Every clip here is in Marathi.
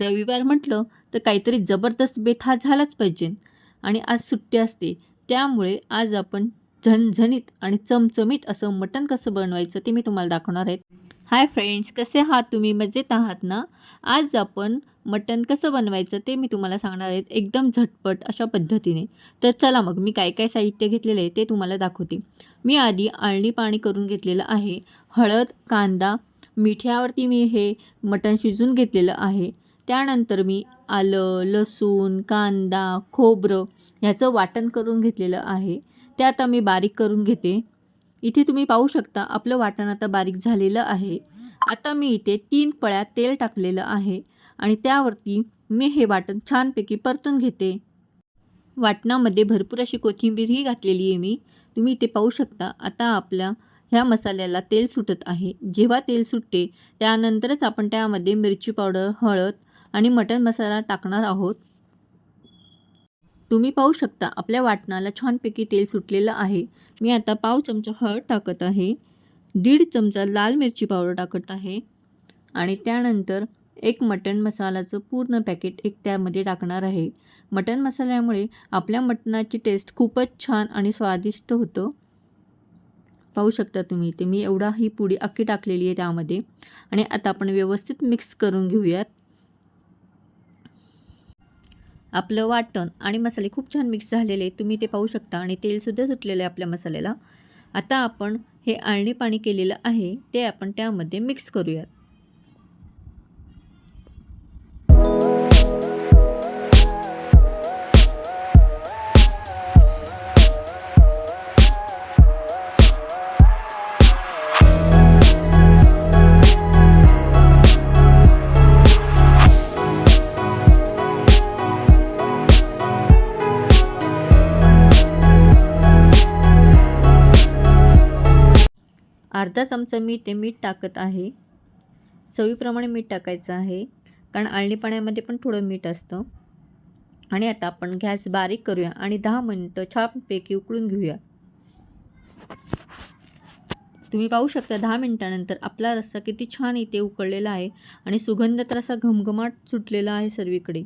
रविवार म्हटलं तर काहीतरी जबरदस्त बेत हा झालाच पाहिजे. आणि आज सुट्टी असते. त्यामुळे आज आपण झणझणीत आणि चमचमीत असं मटण कसं बनवायचं ते मी तुम्हाला दाखवणार आहे. हाय फ्रेंड्स कसे आहात तुम्ही? मजेत आहात ना? आज आपण मटण कसं बनवायचं ते मी तुम्हाला सांगणार आहेत एकदम झटपट अशा पद्धतीने. तर चला मग मी काय काय साहित्य घेतलेलं आहे ते तुम्हाला दाखवते. मी आधी आळणी पाणी करून घेतलेलं आहे. हळद कांदा मिठ्यावरती मी हे मटण शिजून घेतलेलं आहे. त्यानंतर मी आलं लसूण कांदा खोबरं ह्याचं वाटण करून घेतलेलं आहे. ते आता मी बारीक करून घेते. इथे तुम्ही पाहू शकता आपलं वाटण आता बारीक झालेलं आहे. आता मी इथे तीन पळ्या तेल टाकलेलं आहे आणि त्यावरती मी हे वाटण छानपैकी परतून घेते. वाटणामध्ये भरपूर अशी कोथिंबीरही घातलेली आहे मी. तुम्ही इथे पाहू शकता आता आपल्या ह्या मसाल्याला तेल सुटत आहे. जेव्हा तेल सुटते त्यानंतरच आपण त्यामध्ये मिरची पावडर हळद आणि मटण मसाला टाकणार आहोत. तुम्ही पाहू शकता आपल्या वाटणाला छानपैकी तेल सुटलेलं आहे. मी आता पाव चमचा हळद टाकत आहे. दीड चमचा लाल मिरची पावडर टाकत आहे. आणि त्यानंतर एक मटण मसाल्याचं पूर्ण पॅकेट एक त्यामध्ये टाकणार आहे. मटण मसाल्यामुळे आपल्या मटणाची टेस्ट खूपच छान आणि स्वादिष्ट होतं. पाहू शकता तुम्ही ते मी एवढा ही पुडी अख्खी टाकलेली आहे त्यामध्ये. आणि आता आपण व्यवस्थित मिक्स करून घेऊयात. आपलं वाटण आणि मसाले खूप छान मिक्स झालेले तुम्ही ते पाहू शकता. आणि तेलसुद्धा सुटलेलं आहे आपल्या मसाल्याला. आता आपण हे आळणी पाणी केलेलं आहे ते आपण त्यामध्ये मिक्स करूयात. अर्धा चमचा मी ते मीठ टाकत आहे. चवीप्रमाणे मीठ टाकायचं आहे. कारण आळणी पाण्यामध्ये पण थोडं मीठ असतं. आणि आता आपण गॅस बारीक करूया आणि दहा मिनटं छानपैकी उकळून घेऊया. तुम्ही पाहू शकता दहा मिनटानंतर आपला रस्सा किती छान इथे उकळलेला आहे आणि सुगंध तर असा घमघमाट सुटलेला आहे सर्वीकडे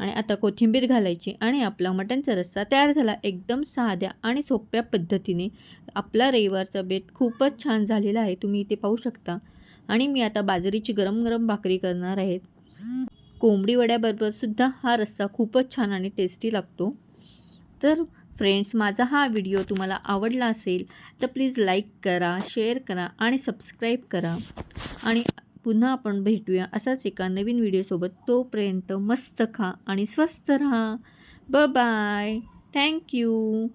आणि आता कोथिंबीर घालायची आणि आपला मटणचा रस्सा तयार झाला. एकदम साध्या आणि सोप्या पद्धतीने. आपला रविवारचा बेत खूपच छान झालेला आहे. तुम्ही इथे पाहू शकता. आणि मी आता बाजरीची गरम गरम भाकरी करणार आहेत कोंबडी वड्याबरोबरसुद्धा हा रस्सा खूपच छान आणि टेस्टी लागतो. तर फ्रेंड्स माझा हा व्हिडिओ तुम्हाला आवडला असेल तर प्लीज लाईक करा शेअर करा आणि सबस्क्राईब करा. आणि पुन्हा आपण भेटूया असाच एका नवीन व्हिडिओसोबत. तोपर्यंत मस्त खा आणि स्वस्त राहा. ब बाय थँक्यू